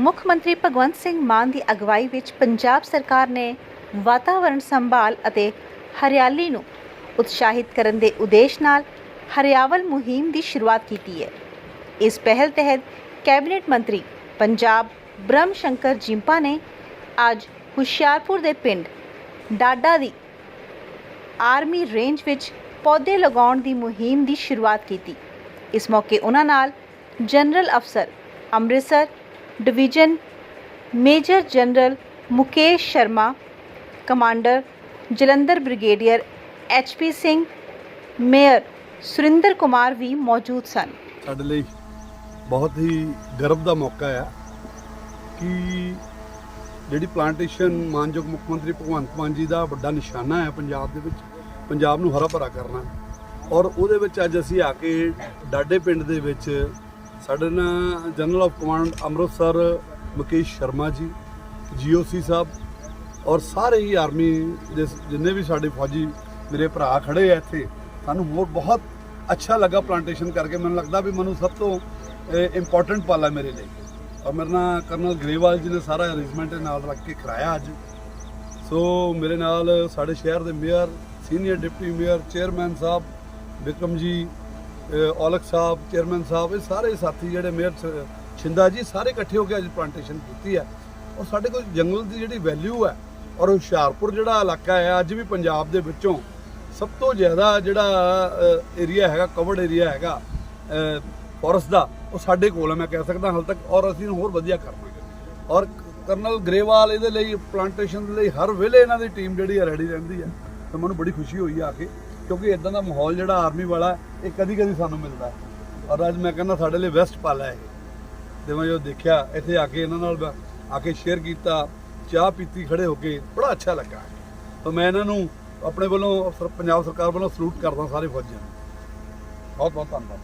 ਮੁੱਖ ਮੰਤਰੀ ਭਗਵੰਤ ਸਿੰਘ ਮਾਨ ਦੀ ਅਗਵਾਈ ਵਿੱਚ ਪੰਜਾਬ ਸਰਕਾਰ ਨੇ ਵਾਤਾਵਰਣ ਸੰਭਾਲ ਅਤੇ ਹਰਿਆਲੀ ਨੂੰ ਉਤਸ਼ਾਹਿਤ ਕਰਨ ਦੇ ਉਦੇਸ਼ ਨਾਲ ਹਰਿਆਵਲ ਮੁਹਿੰਮ ਦੀ ਸ਼ੁਰੂਆਤ ਕੀਤੀ ਹੈ। ਇਸ ਪਹਿਲ ਤਹਿਤ ਕੈਬਨਿਟ ਮੰਤਰੀ ਪੰਜਾਬ ਬ੍ਰਹਮ ਸ਼ੰਕਰ ਜਿੰਪਾ ਨੇ ਅੱਜ ਹੁਸ਼ਿਆਰਪੁਰ ਦੇ ਪਿੰਡ ਡਾਡਾ ਦੀ ਆਰਮੀ ਰੇਂਜ ਵਿੱਚ ਪੌਦੇ ਲਗਾਉਣ ਦੀ ਮੁਹਿੰਮ ਦੀ ਸ਼ੁਰੂਆਤ ਕੀਤੀ। ਇਸ ਮੌਕੇ ਉਹਨਾਂ ਨਾਲ ਜਨਰਲ ਅਫਸਰ Amritsar division major general Mukesh Sharma, commander Jalandhar brigadier HP Singh, mayor Surinder Kumar ਵੀ ਮੌਜੂਦ ਸਨ। ਸਾਡੇ ਲਈ ਬਹੁਤ ਹੀ ਗਰਵ ਦਾ ਮੌਕਾ ਆ ਕਿ ਜਿਹੜੀ ਪਲਾਂਟੇਸ਼ਨ ਮਾਨਯੋਗ ਮੁੱਖ ਮੰਤਰੀ ਭਗਵੰਤ ਮਾਨ ਜੀ ਦਾ ਵੱਡਾ ਨਿਸ਼ਾਨਾ ਹੈ ਪੰਜਾਬ ਦੇ ਵਿੱਚ, ਪੰਜਾਬ ਨੂੰ ਹਰਾ ਭਰਾ ਕਰਨਾ। ਔਰ ਉਹਦੇ ਵਿੱਚ ਅੱਜ ਅਸੀਂ ਆ ਕੇ ਡਾਡੇ ਪਿੰਡ ਦੇ ਵਿੱਚ ਸਾਡੇ ਨਾਲ general of command Amritsar Mukesh Sharma ji GOC ਸਾਹਿਬ ਔਰ ਸਾਰੇ ਹੀ ਆਰਮੀ ਦੇ ਜਿੰਨੇ ਵੀ ਸਾਡੇ ਫੌਜੀ ਮੇਰੇ ਭਰਾ ਖੜੇ ਆ ਇੱਥੇ, ਸਾਨੂੰ ਹੋਰ ਬਹੁਤ ਅੱਛਾ ਲੱਗਾ ਪਲਾਂਟੇਸ਼ਨ ਕਰਕੇ। ਮੈਨੂੰ ਲੱਗਦਾ ਵੀ ਮੈਨੂੰ ਸਭ ਤੋਂ ਇੰਪੋਰਟੈਂਟ ਪਲ ਹੈ ਮੇਰੇ ਲਈ। ਔਰ ਮੇਰੇ ਨਾਲ ਕਰਨਲ ਗਰੇਵਾਲ ਜੀ ਨੇ ਸਾਰਾ ਅਰੇਂਜਮੈਂਟ ਨਾਲ ਰੱਖ ਕੇ ਕਰਾਇਆ ਅੱਜ। ਸੋ ਮੇਰੇ ਨਾਲ ਸਾਡੇ ਸ਼ਹਿਰ ਦੇ mayor senior deputy mayor chairman ਸਾਹਿਬ ਵਿਕਰਮ ਜੀ ਔਲਖ ਸਾਹਿਬ, ਚੇਅਰਮੈਨ ਸਾਹਿਬ, ਇਹ ਸਾਰੇ ਸਾਥੀ ਜਿਹੜੇ ਮੇਅਰ ਸ- ਛਿੰਦਾ ਜੀ, ਸਾਰੇ ਇਕੱਠੇ ਹੋ ਕੇ ਅੱਜ ਪਲਾਂਟੇਸ਼ਨ ਕੀਤੀ ਹੈ। ਔਰ ਸਾਡੇ ਕੋਲ ਜੰਗਲ ਦੀ ਜਿਹੜੀ ਵੈਲਿਊ ਹੈ, ਔਰ ਹੁਸ਼ਿਆਰਪੁਰ ਜਿਹੜਾ ਇਲਾਕਾ ਹੈ, ਅੱਜ ਵੀ ਪੰਜਾਬ ਦੇ ਵਿੱਚੋਂ ਸਭ ਤੋਂ ਜ਼ਿਆਦਾ ਜਿਹੜਾ ਏਰੀਆ ਹੈਗਾ ਕਵਰਡ ਏਰੀਆ ਹੈਗਾ ਫੋਰੈਸਟ ਦਾ, ਉਹ ਸਾਡੇ ਕੋਲ ਹੈ, ਮੈਂ ਕਹਿ ਸਕਦਾ ਹਾਲ ਤੱਕ। ਔਰ ਅਸੀਂ ਹੋਰ ਵਧੀਆ ਕਰਾਂਗੇ ਔਰ ਕਰਨਲ ਗਰੇਵਾਲ ਇਹਦੇ ਲਈ ਪਲਾਂਟੇਸ਼ਨ ਦੇ ਲਈ ਹਰ ਵੇਲੇ ਇਹਨਾਂ ਦੀ ਟੀਮ ਜਿਹੜੀ ਹੈ ਰੈਡੀ ਰਹਿੰਦੀ ਹੈ। ਤਾਂ ਮੈਨੂੰ ਬੜੀ ਖੁਸ਼ੀ ਹੋਈ ਆ ਕੇ ਕਿਉਂਕਿ ਇਦਾਂ ਦਾ ਮਾਹੌਲ ਜਿਹੜਾ ਆਰਮੀ ਵਾਲਾ, ਇਹ ਕਦੀ ਕਦੀ ਸਾਨੂੰ ਮਿਲਦਾ ਔਰ ਅੱਜ ਮੈਂ ਕਹਿੰਦਾ ਸਾਡੇ ਲਈ ਵੈਸਟ ਪਾਲਾ ਹੈ ਇਹ। ਤੇ ਮੈਂ ਜੋ ਦੇਖਿਆ, ਇੱਥੇ ਆ ਕੇ ਇਹਨਾਂ ਨਾਲ ਆ ਕੇ ਸ਼ੇਅਰ ਕੀਤਾ, ਚਾਹ ਪੀਤੀ, ਖੜੇ ਹੋ ਕੇ, ਬੜਾ ਅੱਛਾ ਲੱਗਾ। ਤਾਂ ਮੈਂ ਇਹਨਾਂ ਨੂੰ ਆਪਣੇ ਵੱਲੋਂ ਪੰਜਾਬ ਸਰਕਾਰ ਵੱਲੋਂ ਸਲੂਟ ਕਰਦਾ ਸਾਰੇ ਫੌਜੀਆਂ ਨੂੰ। ਬਹੁਤ ਬਹੁਤ ਧੰਨਵਾਦ।